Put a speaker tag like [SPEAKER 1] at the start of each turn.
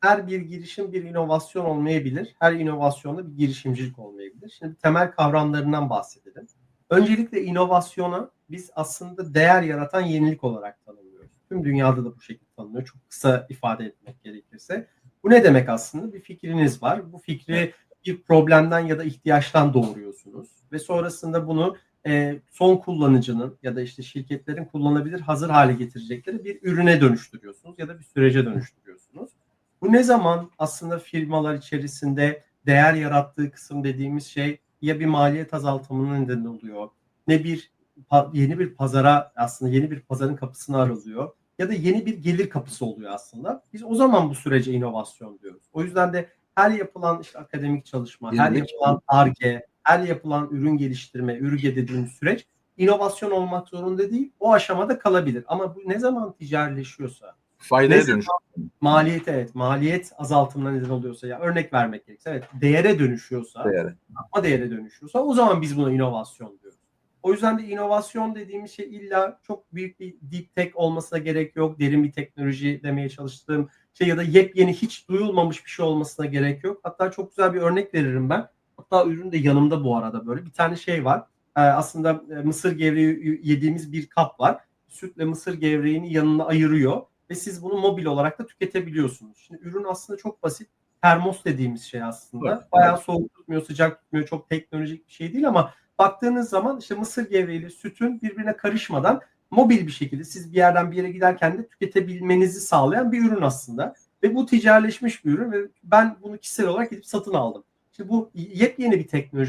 [SPEAKER 1] her bir girişim bir inovasyon olmayabilir. Her inovasyonda bir girişimcilik olmayabilir. Şimdi temel kavramlarından bahsedelim. Öncelikle inovasyona biz aslında değer yaratan yenilik olarak tanımlıyoruz. Tüm dünyada da bu şekilde tanımlıyor. Çok kısa ifade etmek gerekirse. Bu ne demek aslında? Bir fikriniz var. Bu fikri bir problemden ya da ihtiyaçtan doğuruyorsunuz. Ve sonrasında bunu e, son kullanıcının ya da işte şirketlerin kullanabilir hazır hale getirecekleri bir ürüne dönüştürüyorsunuz ya da bir sürece dönüştürüyorsunuz. Bu ne zaman aslında firmalar içerisinde değer yarattığı kısım dediğimiz şey ya bir maliyet azaltımının neden oluyor ne bir yeni bir pazara aslında yeni bir pazarın kapısını aralıyor ya da yeni bir gelir kapısı oluyor aslında. Biz o zaman bu sürece inovasyon diyoruz. O yüzden de her yapılan işte akademik çalışma, her
[SPEAKER 2] Yenilik.
[SPEAKER 1] yapılan ARGE, her yapılan ürün geliştirme, ürge dediğimiz süreç inovasyon olmak zorunda değil. O aşamada kalabilir. Ama bu ne zaman ticaretleşiyorsa,
[SPEAKER 2] Faydaya
[SPEAKER 1] Ne
[SPEAKER 2] dönüş.
[SPEAKER 1] Maliyet evet, maliyet azaltımına neden oluyorsa ya örnek vermek gerekirse evet değere dönüşüyorsa,
[SPEAKER 2] Değeri.
[SPEAKER 1] katma değere dönüşüyorsa o zaman biz buna inovasyon diyoruz. O yüzden de inovasyon dediğimiz şey illa çok büyük bir deep tech olmasına gerek yok. Derin bir teknoloji demeye çalıştığım şey ya da yepyeni hiç duyulmamış bir şey olmasına gerek yok. Hatta çok güzel bir örnek veririm ben. Hatta ürün de yanımda bu arada böyle. Bir tane şey var. Ee, aslında e, mısır gevreği yediğimiz bir kap var. Sütle mısır gevreğini yanına ayırıyor ve siz bunu mobil olarak da tüketebiliyorsunuz. Şimdi ürün aslında çok basit. Termos dediğimiz şey aslında.
[SPEAKER 2] Evet,
[SPEAKER 1] Bayağı soğuk tutmuyor, sıcak tutmuyor. Çok teknolojik bir şey değil ama baktığınız zaman işte mısır gevreğiyle sütün birbirine karışmadan mobil bir şekilde siz bir yerden bir yere giderken de tüketebilmenizi sağlayan bir ürün aslında. Ve bu ticaretleşmiş bir ürün ve ben bunu kişisel olarak gidip satın aldım. Şimdi bu yepyeni bir teknoloji